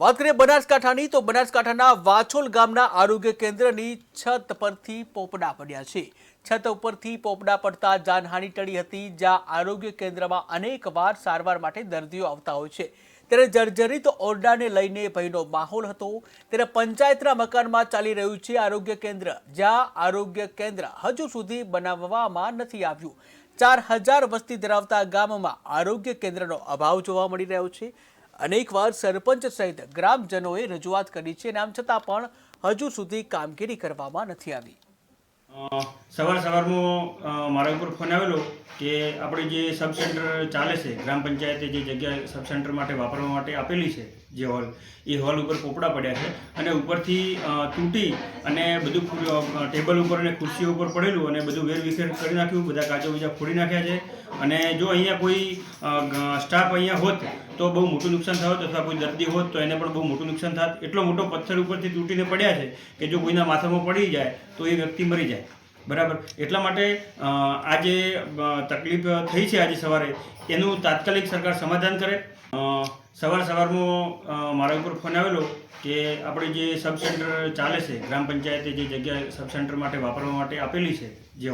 વાત કરીએ બનાસકાંઠાની, તો બનાસકાંઠાના વાછોલ ગામના આરોગ્ય કેન્દ્રની છત પરથી પોપડા પડ્યા છે. છત ઉપરથી પોપડા પડતા જાનહાનિ ટળી હતી, જ્યાં આરોગ્ય કેન્દ્રમાં અનેક વાર સારવાર માટે દર્દીઓ આવતા હોય છે. ત્યારે જર્જરિત ઓરડાને લઈને ભયનો માહોલ હતો. ત્યારે પંચાયતના મકાનમાં ચાલી રહ્યું છે આરોગ્ય કેન્દ્ર, જ્યાં આરોગ્ય કેન્દ્ર હજુ સુધી બનાવવામાં નથી આવ્યું. ચાર હજાર વસ્તી ધરાવતા ગામમાં આરોગ્ય કેન્દ્રનો અભાવ જોવા મળી રહ્યો છે. અનેકવાર સરપંચ સહિત ગ્રામજનોએ રજૂઆત કરી છે અને આમ છતાં પણ હજુ સુધી કામગીરી કરવામાં નથી આવી. સવાર સવારમાં મારા ઉપર ફોન આવેલો કે આપણે જે સબ સેન્ટર ચાલે છે, ગ્રામ પંચાયતે જે જગ્યા સબ સેન્ટર માટે વાપરવા માટે આપેલી છે, જે હોલ, એ હોલ ઉપર પોપડા પડ્યા છે અને ઉપરથી તૂટી અને બધું ટેબલ ઉપર અને ખુરશીઓ ઉપર પડેલું અને બધું વેરવિખેર કરી નાખ્યું, બધા કાચો બીજા ફોડી નાખ્યા છે અને જો અહીંયા કોઈ સ્ટાફ અહીંયા હોત તો બહુ મોટું નુકસાન થયું અથવા કોઈ દર્દી હોત તો એને પણ બહુ મોટું નુકસાન થાત. એટલો મોટો પથ્થર ઉપરથી તૂટીને પડ્યા છે કે જો કોઈના માથામાં પડી જાય તો એ વ્યક્તિ મરી જાય. બરાબર? એટલા માટે આજે તકલીફ થઈ છે આજે સવારે, એનું તાત્કાલિક સરકાર સમાધાન કરે. સવાર સવારમાં મારા ઉપર ફોન આવેલો કે આપણે જે સબ સેન્ટર ચાલે છે, ગ્રામ પંચાયતે જે જગ્યા સબ સેન્ટર માટે વાપરવા માટે આપેલી છે, જે